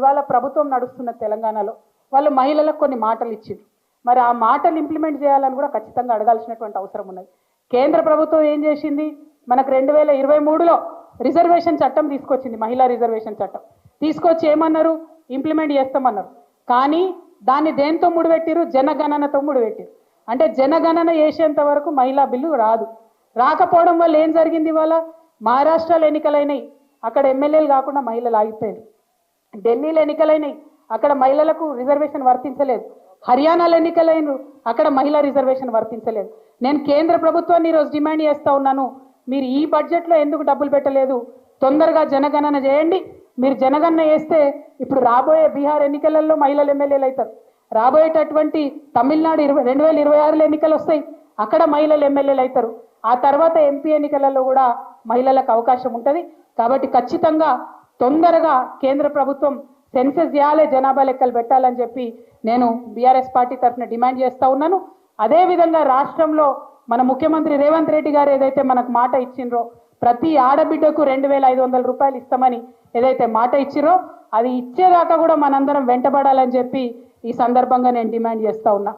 ఇవాళ ప్రభుత్వం నడుస్తున్న తెలంగాణలో వాళ్ళు మహిళలకు కొన్ని మాటలు ఇచ్చిండ్రు. మరి ఆ మాటలు ఇంప్లిమెంట్ చేయాలని కూడా ఖచ్చితంగా అడగాల్సినటువంటి అవసరం ఉన్నది. కేంద్ర ప్రభుత్వం ఏం చేసింది? మనకు రెండు వేల ఇరవై మూడులో రిజర్వేషన్ చట్టం తీసుకొచ్చింది మహిళా రిజర్వేషన్ చట్టం. తీసుకొచ్చి ఏమన్నారు? ఇంప్లిమెంట్ చేస్తామన్నారు. కానీ దాన్ని దేంతో ముడిపెట్టిరు జనగణనతో ముడిపెట్టిరు అంటే జనగణన చేసేంత వరకు మహిళా బిల్లు రాదు. రాకపోవడం వల్ల ఏం జరిగింది ఇవాళ? మహారాష్ట్రలో ఎన్నికలైనాయి. అక్కడ ఎమ్మెల్యేలు కాకుండా మహిళలు ఆగిపోయారు ఢిల్లీలో ఎన్నికలైనాయి. అక్కడ మహిళలకు రిజర్వేషన్ వర్తించలేదు. హర్యానాలో ఎన్నికలైన అక్కడ మహిళా రిజర్వేషన్ వర్తించలేదు. నేను కేంద్ర ప్రభుత్వాన్ని ఈరోజు డిమాండ్ చేస్తూ ఉన్నాను. మీరు ఈ బడ్జెట్లో ఎందుకు డబ్బులు పెట్టలేదు? తొందరగా జనగణన చేయండి. మీరు జనగణన చేస్తే ఇప్పుడు రాబోయే బీహార్ ఎన్నికలలో మహిళలు ఎమ్మెల్యేలు అవుతారు. రాబోయేటటువంటి తమిళనాడు ఇరవై రెండు వేల ఇరవై ఆరులో ఎన్నికలు వస్తాయి. అక్కడ మహిళలు ఎమ్మెల్యేలు అవుతారు. ఆ తర్వాత ఎంపీ ఎన్నికలలో కూడా మహిళలకు అవకాశం ఉంటుంది. కాబట్టి ఖచ్చితంగా తొందరగా కేంద్ర ప్రభుత్వం సెన్సెస్ చేయాలి జనాభా లెక్కలు పెట్టాలని చెప్పి నేను బీఆర్ఎస్ పార్టీ తరఫున డిమాండ్ చేస్తూ ఉన్నాను. అదేవిధంగా రాష్ట్రంలో మన ముఖ్యమంత్రి రేవంత్ రెడ్డి గారు ఏదైతే మనకు మాట ఇచ్చిండ్రో ప్రతి ఆడబిడ్డకు రెండు వేల ఐదు వందల రూపాయలు ఇస్తామని ఏదైతే మాట ఇచ్చిరో అది ఇచ్చేదాకా కూడా మనందరం వెంటబడాలని చెప్పి ఈ సందర్భంగా నేను డిమాండ్ చేస్తూ ఉన్నా.